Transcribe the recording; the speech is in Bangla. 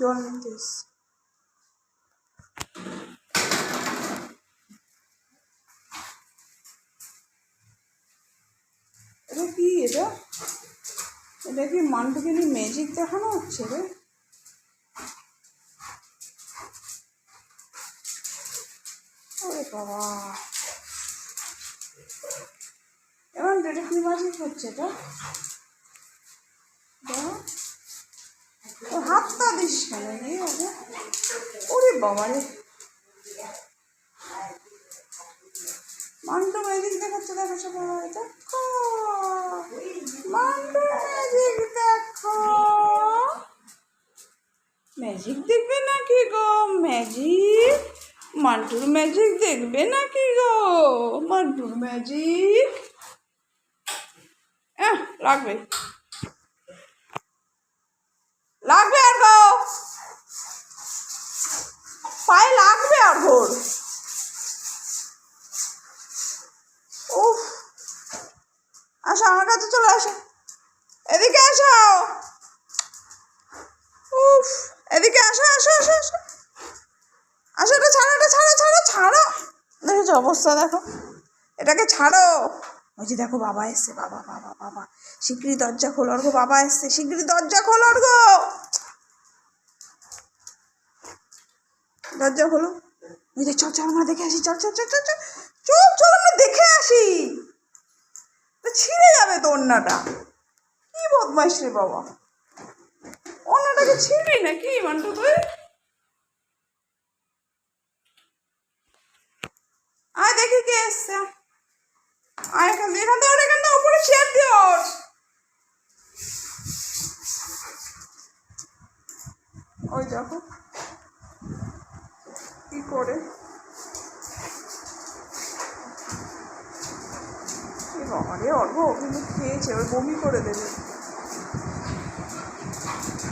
জল নিতে। এটা কি এটা? এটা কি মান্টুকে নিয়ে ম্যাজিক দেখানো হচ্ছে রে? বাবা। এমন এটা কি ম্যাজিক হচ্ছে এটা। হাতটা দিস কেন? ওরে? ওরে বাবা রে। মান্টু ম্যাজিক দেখাচ্ছে, দেখো সবাই, দেখো। মান্টু ম্যাজিক দেখো। ম্যাজিক দেখবে নাকি গো? ম্যাজিক মান্টুর ম্যাজিক দেখবে নাকি গো? মান্টুর ম্যাজিক লাগবে লাগবে আর গো পায়ে লাগবে আর ঘোর উফ। আসো, আমার কাছে চলে আসো। এদিকে আসো। উফ, এদিকে আসো আসো আসো আসো। আসো, এটা ছাড়ো এটা ছাড়ো ছাড়ো ছাড়ো। দেখেছ অবস্থা, দেখো। এটাকে ছাড়ো। ওই যে দেখো, বাবা এসছে, বাবা বাবা বাবা। শিগগিরই দরজা খোলার গো বাবা এসছে। শিগগিরই দরজা খোলার গো দরজা খোলো ওই যে চল চল, আমরা দেখে আসি, চল চল চল চল চল চল চল, আমরা দেখে আসি। ছিঁড়ে যাবে তো অন্যটা কি বদমাইশ রে বাবা। অন্যটাকে ছিঁড়বি না কি মান্টু তুই? আয় দেখি কে এসছে। আয় এখান থেকে এখান থেকে এখান থেকে উপরে চেয়ার দিয়ে ওই দেখো। করে। এ বাবা রে অল্প ও খেয়েছে ওই বমি করে দেবে।